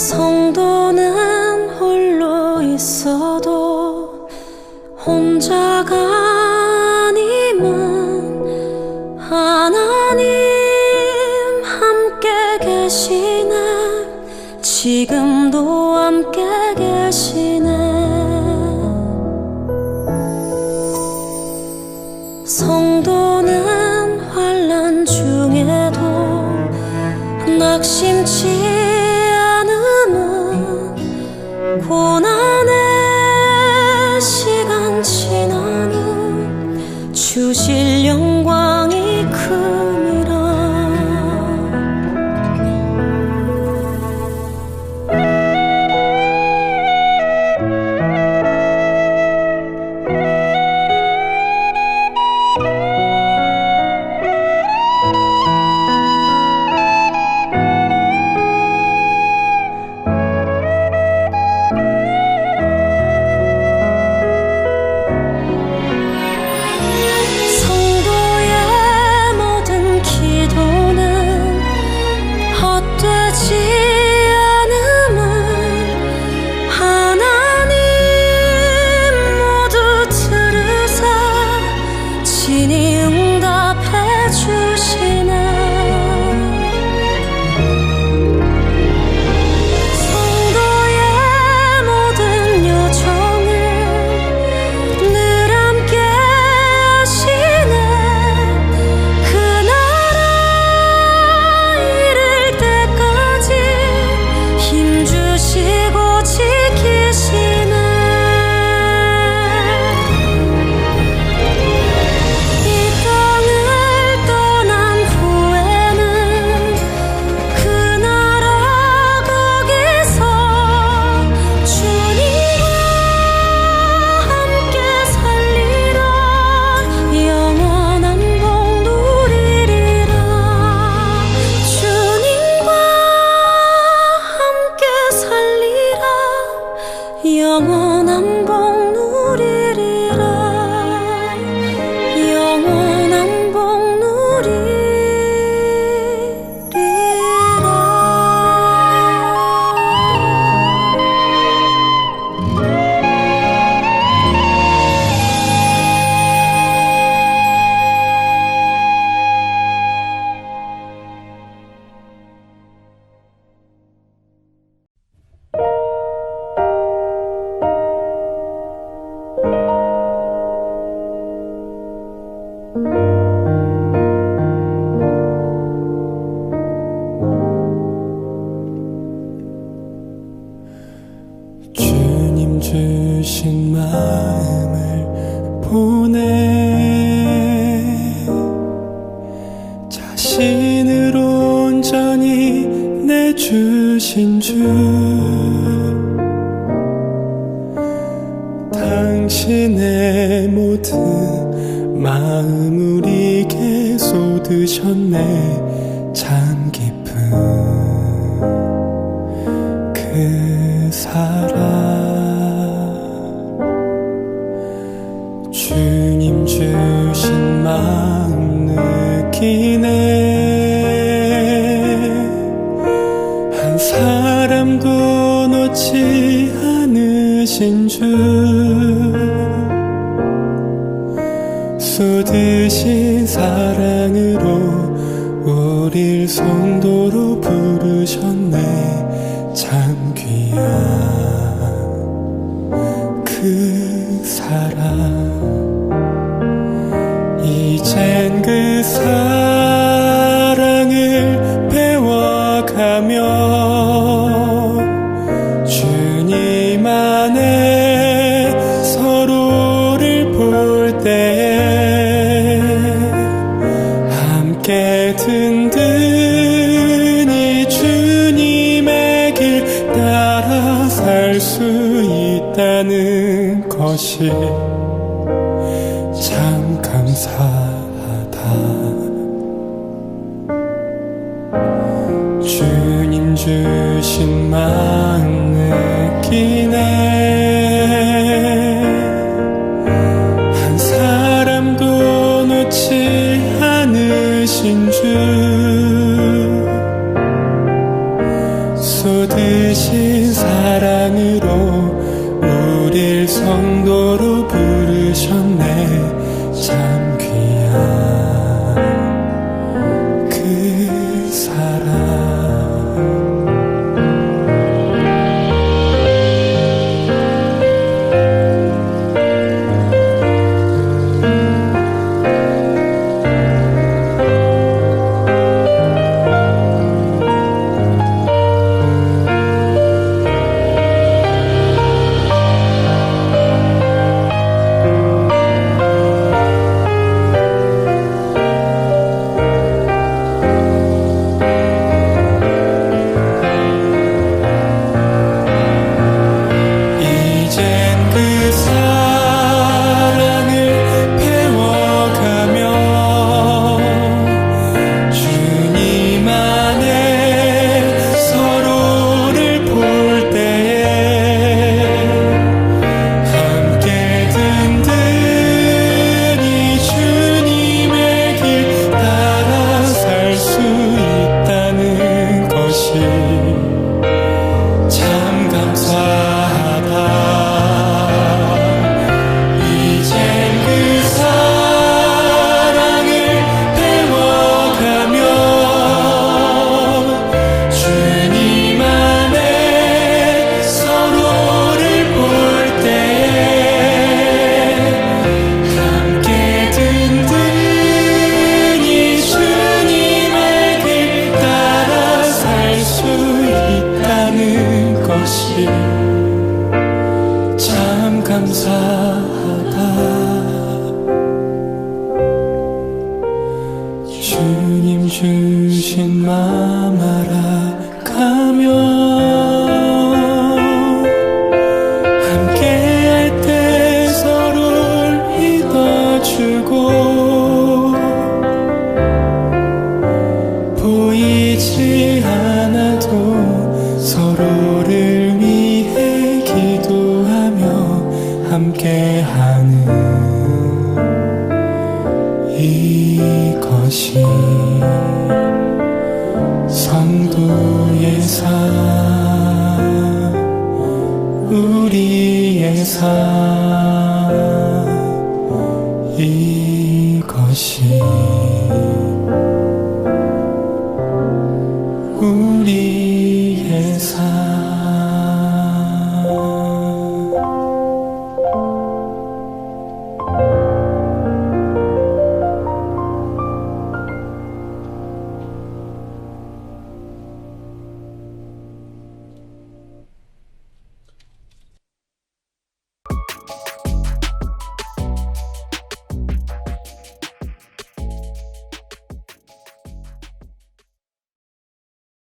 성도는 홀로 있어도 혼자가 아니면 하나님 함께 계시네. 지금도 함께 계시네. Seni 주신 마음을 보내. 자신을 온전히 내주신 주. 당신의 모든 마음을 이게 쏟으셨네. 참기 듯이 사랑으로 우릴 송도로 부르셨네. 참 귀한 그 사랑. 이젠 그 사랑 것이 참 감사하다. 주님 주신 마음 느끼네. 한 사람도 놓지 않으신 주. 쏟으신 사랑으로 우릴 성도로 부르셨네. 참. 성도의 삶 우리의 삶